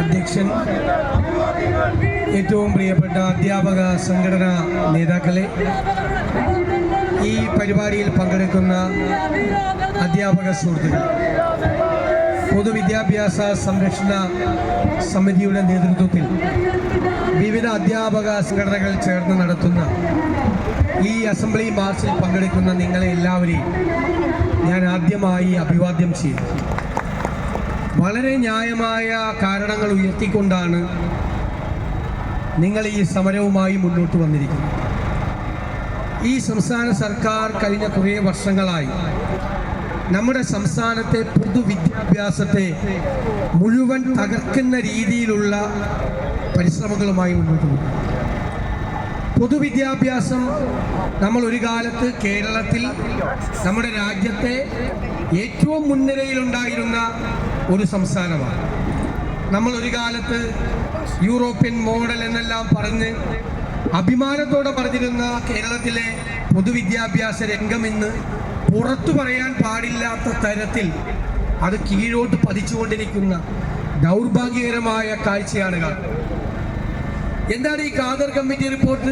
അധ്യക്ഷൻ ഏറ്റവും പ്രിയപ്പെട്ട അധ്യാപക സംഘടനാ നേതാക്കളെ ഈ പരിപാടിയിൽ പങ്കെടുക്കുന്ന അധ്യാപക സുഹൃത്തുക്കൾ പൊതുവിദ്യാഭ്യാസ സംരക്ഷണ സമിതിയുടെ നേതൃത്വത്തിൽ വിവിധ അധ്യാപക സംഘടനകൾ ചേർന്ന് നടത്തുന്ന ഈ അസംബ്ലി മാർച്ചിൽ പങ്കെടുക്കുന്ന നിങ്ങളെ എല്ലാവരെയും ഞാൻ ആദ്യമായി അഭിവാദ്യം ചെയ്യുന്നു. വളരെ ന്യായമായ കാരണങ്ങൾ ഉയർത്തിക്കൊണ്ടാണ് നിങ്ങൾ ഈ സമരവുമായി മുന്നോട്ട് വന്നിരിക്കുന്നത്. ഈ സംസ്ഥാന സർക്കാർ കഴിഞ്ഞ കുറേ വർഷങ്ങളായി നമ്മുടെ സംസ്ഥാനത്തെ പൊതുവിദ്യാഭ്യാസത്തെ മുഴുവൻ തകർക്കുന്ന രീതിയിലുള്ള പരിശ്രമങ്ങളുമായി മുന്നോട്ട് പോകും പൊതുവിദ്യാഭ്യാസം നമ്മൾ ഒരു കാലത്ത് കേരളത്തിൽ നമ്മുടെ രാജ്യത്തെ ഏറ്റവും മുൻനിരയിലുണ്ടായിരുന്ന ഒരു സംസ്ഥാനമാണ്. നമ്മൾ ഒരു കാലത്ത് യൂറോപ്യൻ മോഡൽ എന്നെല്ലാം പറഞ്ഞ് അഭിമാനത്തോടെ പറഞ്ഞിരുന്ന കേരളത്തിലെ പൊതുവിദ്യാഭ്യാസ രംഗം ഇന്ന് പുറത്തു പറയാൻ പാടില്ലാത്ത തരത്തിൽ അത് കീഴോട്ട് പതിച്ചുകൊണ്ടിരിക്കുന്ന ദൗർഭാഗ്യകരമായ കാഴ്ചയാണ് എന്താണ് ഈ കാതർ കമ്മിറ്റി റിപ്പോർട്ട്?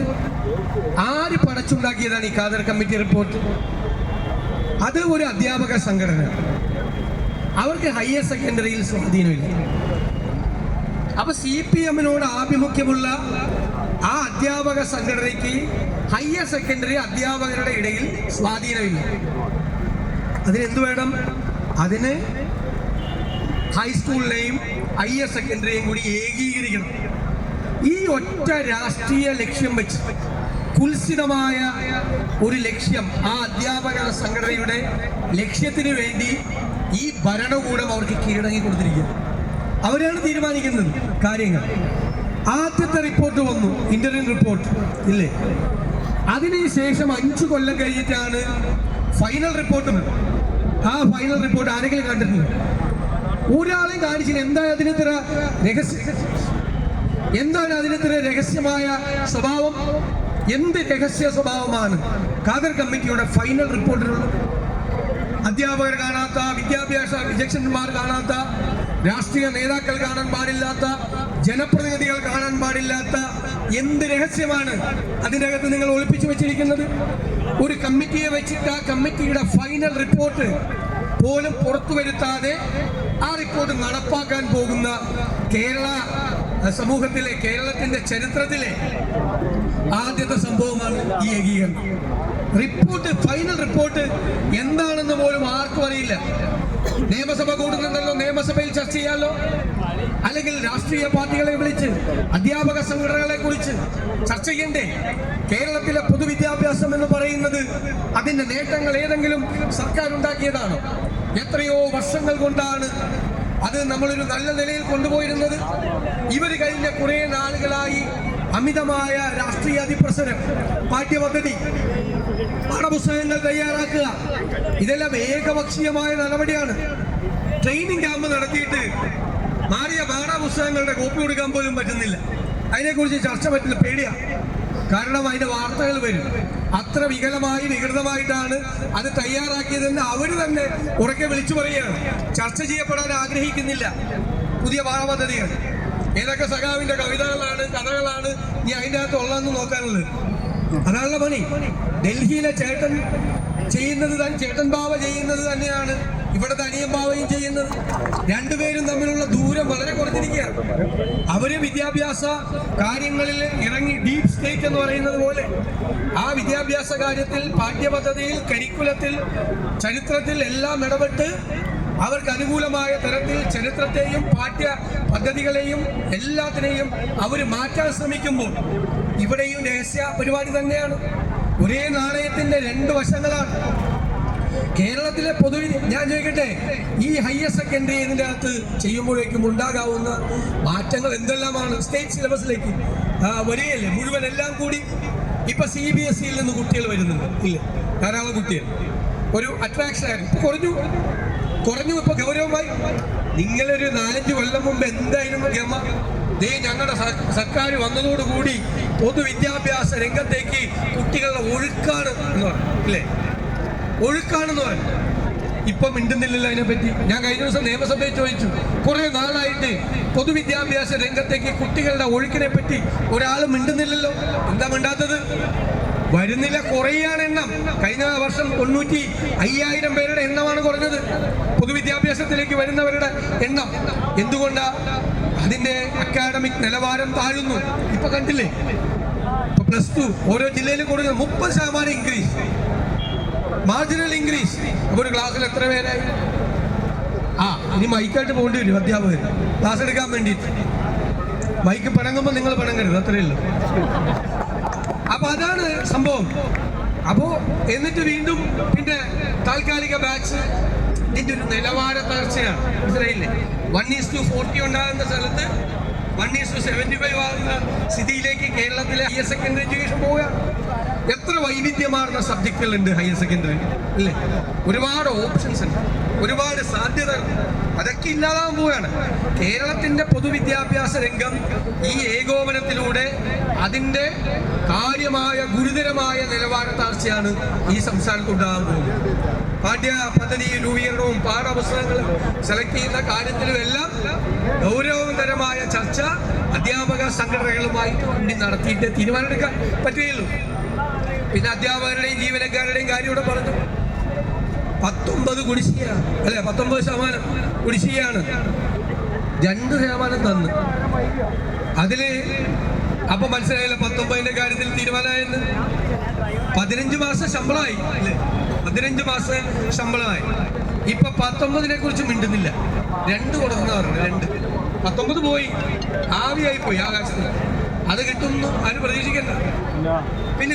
ആര് പടച്ചുണ്ടാക്കിയതാണ് ഈ കാതർ കമ്മിറ്റി റിപ്പോർട്ട്? അത് ഒരു അധ്യാപക സംഘടന അവർക്ക് ഹയർ സെക്കൻഡറിയിൽ സ്വാധീനമില്ല അപ്പൊ സി പി എമ്മിനോട് ആഭിമുഖ്യമുള്ള ആ അധ്യാപക സംഘടനയ്ക്ക് ഹയർ സെക്കൻഡറി അധ്യാപകരുടെ ഇടയിൽ സ്വാധീനമില്ല അതിനെന്ത് വേണം? അതിന് ഹൈസ്കൂളിനെയും ഹയർ സെക്കൻഡറിയും കൂടി ഏകീകരിക്കണം. ഈ ഒറ്റ രാഷ്ട്രീയ ലക്ഷ്യം വെച്ച് കുൽസിതമായ ഒരു ലക്ഷ്യം ആ അധ്യാപക സംഘടനയുടെ ലക്ഷ്യത്തിന് വേണ്ടി ഈ ഭരണകൂടം അവർക്ക് കീഴടങ്ങി കൊടുത്തിരിക്കുക അവരാണ് തീരുമാനിക്കുന്നത് കാര്യങ്ങൾ. ആദ്യത്തെ റിപ്പോർട്ട് വന്നു ഇന്റർവ്യൂ റിപ്പോർട്ട് ഇല്ലേ? അതിനുശേഷം അഞ്ചു കൊല്ലം കഴിഞ്ഞിട്ടാണ് ഫൈനൽ റിപ്പോർട്ട്. ആ ഫൈനൽ റിപ്പോർട്ട് ആരെങ്കിലും കണ്ടിട്ടുണ്ട്? ഒരാളെയും കാണിച്ചില്ല. എന്താ അതിന് ഇത്ര രഹസ്യ? എന്താണ് അതിന് രഹസ്യമായ സ്വഭാവം? എന്ത് രഹസ്യ സ്വഭാവമാണ്? ഖാദർ കമ്മിറ്റിയുടെ ഫൈനൽ റിപ്പോർട്ടിലുള്ളത് അധ്യാപകർ കാണാത്ത വിദ്യാഭ്യാസ വിദഗ്ധന്മാർ കാണാത്ത രാഷ്ട്രീയ നേതാക്കൾ കാണാൻ പാടില്ലാത്ത ജനപ്രതിനിധികൾ കാണാൻ പാടില്ലാത്ത എന്ത് രഹസ്യമാണ് അതിനകത്ത് നിങ്ങൾ ഒളിപ്പിച്ചു വെച്ചിരിക്കുന്നത്? ഒരു കമ്മിറ്റിയെ വെച്ചിട്ട് ആ കമ്മിറ്റിയുടെ ഫൈനൽ റിപ്പോർട്ട് പോലും പുറത്തു വരുത്താതെ ആ റിപ്പോർട്ട് നടപ്പാക്കാൻ പോകുന്ന കേരള സമൂഹത്തിലെ കേരളത്തിന്റെ ചരിത്രത്തിലെ ആദ്യത്തെ സംഭവമാണ് ഈ ഏകീകരണം. റിപ്പോർട്ട് ഫൈനൽ റിപ്പോർട്ട് എന്താണെന്ന് പോലും ആർക്കും അറിയില്ല. നിയമസഭ കൂടുന്നുണ്ടല്ലോ നിയമസഭയിൽ ചർച്ച ചെയ്യാമല്ലോ അല്ലെങ്കിൽ രാഷ്ട്രീയ പാർട്ടികളെ വിളിച്ച് അധ്യാപക സംഘടനകളെ കുറിച്ച് ചർച്ച ചെയ്യണ്ടേ? കേരളത്തിലെ പൊതുവിദ്യാഭ്യാസം എന്ന് പറയുന്നത് അതിന്റെ നേട്ടങ്ങൾ ഏതെങ്കിലും സർക്കാർ ഉണ്ടാക്കിയതാണോ? എത്രയോ വർഷങ്ങൾ കൊണ്ടാണ് അത് നമ്മളൊരു നല്ല നിലയിൽ കൊണ്ടുപോയിരുന്നത്. ഇവർ കഴിഞ്ഞ കുറേ നാളുകളായി അമിതമായ രാഷ്ട്രീയ അതിപ്രസരം പാഠ്യപദ്ധതി പാഠപുസ്തകങ്ങൾ തയ്യാറാക്കുക. ഇതെല്ലാം ഏകപക്ഷീയമായ നടപടിയാണ്. ട്രെയിനിങ് ക്യാമ്പ് നടത്തിയിട്ട് മാറിയ പാഠപുസ്തകങ്ങളുടെ കോപ്പി കൊടുക്കാൻ പോലും പറ്റുന്നില്ല. അതിനെക്കുറിച്ച് ചർച്ച പറ്റില്ല പേടിയാണ് കാരണം അതിന്റെ വാർത്തകൾ വരും. അത്ര വികലമായി വികൃതമായിട്ടാണ് അത് തയ്യാറാക്കിയതെന്ന് അവർ തന്നെ ഉറക്കെ വിളിച്ചു പറയുകയാണ്. ചർച്ച ചെയ്യപ്പെടാൻ ആഗ്രഹിക്കുന്നില്ല. പുതിയ പാഠപദ്ധതികൾ ഏതൊക്കെ സഖാവിന്റെ കവിതകളാണ് കഥകളാണ് നീ അതിന്റെ അകത്ത് ഉള്ളതെന്ന് നോക്കാനുള്ളത്? അതാണല്ലോ പണി. ഡൽഹിയിലെ ചേട്ടൻ ചെയ്യുന്നത് താൻ ചേട്ടൻ ബാവ ചെയ്യുന്നത് തന്നെയാണ്. ഇവിടെ തനിയൻ ബാവയും ചെയ്യുന്നത്. രണ്ടുപേരും തമ്മിലുള്ള ദൂരം വളരെ കുറഞ്ഞിരിക്കുകയാണ്. അവർ വിദ്യാഭ്യാസ കാര്യങ്ങളിൽ ഇറങ്ങി ഡീപ് സ്റ്റേറ്റ് എന്ന് പറയുന്നത് പോലെ ആ വിദ്യാഭ്യാസ കാര്യത്തിൽ പാഠ്യപദ്ധതിയിൽ കരിക്കുലത്തിൽ ചരിത്രത്തിൽ എല്ലാം ഇടപെട്ട് അവർക്ക് അനുകൂലമായ തരത്തിൽ ചരിത്രത്തെയും പാഠ്യ പദ്ധതികളെയും എല്ലാത്തിനെയും അവർ മാറ്റാൻ ശ്രമിക്കുമ്പോൾ ഇവിടെയും രഹസ്യ പരിപാടി തന്നെയാണ്. ഒരേ നാണയത്തിന്റെ രണ്ട് വശങ്ങളാണ്. കേരളത്തിലെ പൊതുവിൽ ഞാൻ ചോദിക്കട്ടെ ഈ ഹയർ സെക്കൻഡറി ഇതിന്റെ അകത്ത് ചെയ്യുമ്പോഴേക്കും ഉണ്ടാകാവുന്ന മാറ്റങ്ങൾ എന്തെല്ലാമാണ്? സ്റ്റേറ്റ് സിലബസിലേക്ക് വരികയല്ലേ? മുഴുവൻ എല്ലാം കൂടി ഇപ്പൊ സി ബി എസ് സിയിൽ നിന്ന് കുട്ടികൾ വരുന്നുണ്ട് ഇല്ല? ധാരാളം കുട്ടികൾ. ഒരു അട്രാക്ഷൻ ആയിരുന്നു. കുറഞ്ഞു. കുറഞ്ഞു ഇപ്പൊ ഗൗരവമായി. നിങ്ങളൊരു നാലഞ്ച് കൊല്ലം മുമ്പ് എന്തായിരുന്നു ഗമ ദേ ഞങ്ങളുടെ സർക്കാർ വന്നതോടുകൂടി പൊതുവിദ്യാഭ്യാസ രംഗത്തേക്ക് കുട്ടികളുടെ ഒഴുക്കാണ് എന്ന് പറഞ്ഞു ഒഴുക്കാണെന്ന് പറഞ്ഞു ഇപ്പൊ മിണ്ടുന്നില്ലല്ലോ അതിനെപ്പറ്റി. ഞാൻ കഴിഞ്ഞ ദിവസം നിയമസഭയിൽ ചോദിച്ചു കുറെ നാളായിട്ട് പൊതുവിദ്യാഭ്യാസ രംഗത്തേക്ക് കുട്ടികളുടെ ഒഴുക്കിനെ പറ്റി ഒരാൾ മിണ്ടുന്നില്ലല്ലോ? എന്താ മിണ്ടാത്തത്? വരുന്നില്ല കുറയാണ് എണ്ണം. കഴിഞ്ഞ വർഷം തൊണ്ണൂറ്റി അയ്യായിരം പേരുടെ എണ്ണമാണ് കുറഞ്ഞത്. പൊതുവിദ്യാഭ്യാസത്തിലേക്ക് വരുന്നവരുടെ എണ്ണം. എന്തുകൊണ്ടാ? അതിന്റെ അക്കാഡമിക് നിലവാരം താഴുന്നു. ഇപ്പൊ കണ്ടില്ലേ? പ്ലസ് ടു ഓരോ ജില്ലയിലും കൊടുക്കുന്നത് മുപ്പത് ശതമാനം ഇൻക്രീസ് മാർജിനൽ ഇൻക്രീസ് അപ്പൊ ഒരു ക്ലാസ്സിൽ എത്ര പേരായി? ആ ഇനി മൈക്കായിട്ട് പോകേണ്ടി വരും അധ്യാപകർ ക്ലാസ് എടുക്കാൻ വേണ്ടിയിട്ട്. മൈക്ക് പിണങ്ങുമ്പോൾ നിങ്ങൾ പിണങ്ങരുത് അത്രയേ ഉള്ളൂ. അപ്പൊ അതാണ് സംഭവം. അപ്പോ എന്നിട്ട് വീണ്ടും പിന്നെ താൽക്കാലിക ബാച്ച് ഇതിന്റെ ഒരു നിലവാര തകർച്ചയാണ്. മനസ്സിലായില്ലേ? വൺ ഈസ് ടു ഫോർട്ടി ഉണ്ടാകുന്ന സ്ഥലത്ത് one is two seventy five ആകുന്ന സ്ഥിതിയിലേക്ക് കേരളത്തിലെ ഹയർ സെക്കൻഡറി എഡ്യൂക്കേഷൻ പോവുക. എത്ര വൈവിധ്യമാർന്ന സബ്ജക്റ്റുകളുണ്ട് ഹയർ സെക്കൻഡറി അല്ലേ? ഒരുപാട് ഓപ്ഷൻസ് ഉണ്ട്. ഒരുപാട് സാധ്യതകൾ അതൊക്കെ ഇല്ലാതാകാൻ പോവുകയാണ്. കേരളത്തിന്റെ പൊതുവിദ്യാഭ്യാസ രംഗം ഈ ഏകോപനത്തിലൂടെ അതിന്റെ കാര്യമായ ഗുരുതരമായ നിലവാര താഴ്ചയാണ് ഈ സംസ്ഥാനത്ത് ഉണ്ടാകാൻ പോകുന്നത്. പാഠ്യ പദ്ധതി രൂപീകരണവും പാഠപുസ്തകങ്ങളും സെലക്ട് ചെയ്യുന്ന കാര്യത്തിലുമെല്ലാം ഗൗരവതരമായ ചർച്ച അധ്യാപക സംഘടനകളുമായി കൂടി നടത്തിയിട്ട് തീരുമാനമെടുക്കാൻ പറ്റുകയുള്ളൂ. പിന്നെ അധ്യാപകരുടെയും ജീവനക്കാരുടെയും കാര്യം ഇവിടെ പറഞ്ഞു. പത്തൊമ്പത് കുടിശ്ശിക അല്ലെ പത്തൊമ്പത് ശതമാനം കുടിശ്ശികയാണ്. രണ്ട് ശതമാനം തന്നു. അതിൽ അപ്പൊ മനസ്സിലായില്ല പത്തൊമ്പതിന്റെ കാര്യത്തിൽ തീരുമാനമായെന്ന്? പതിനഞ്ച് മാസം ശമ്പളമായി. അല്ലേ പതിനഞ്ച് മാസം ശമ്പളമായി. ഇപ്പൊ പത്തൊമ്പതിനെ കുറിച്ച് മിണ്ടുന്നില്ല. രണ്ട് കൊടുക്കുന്ന പറഞ്ഞു രണ്ട്. പത്തൊമ്പത് പോയി. ആവിയായി പോയി ആകാശത്തിൽ അത് കിട്ടുന്നു ആരും പ്രതീക്ഷിക്കണ്ട. പിന്നെ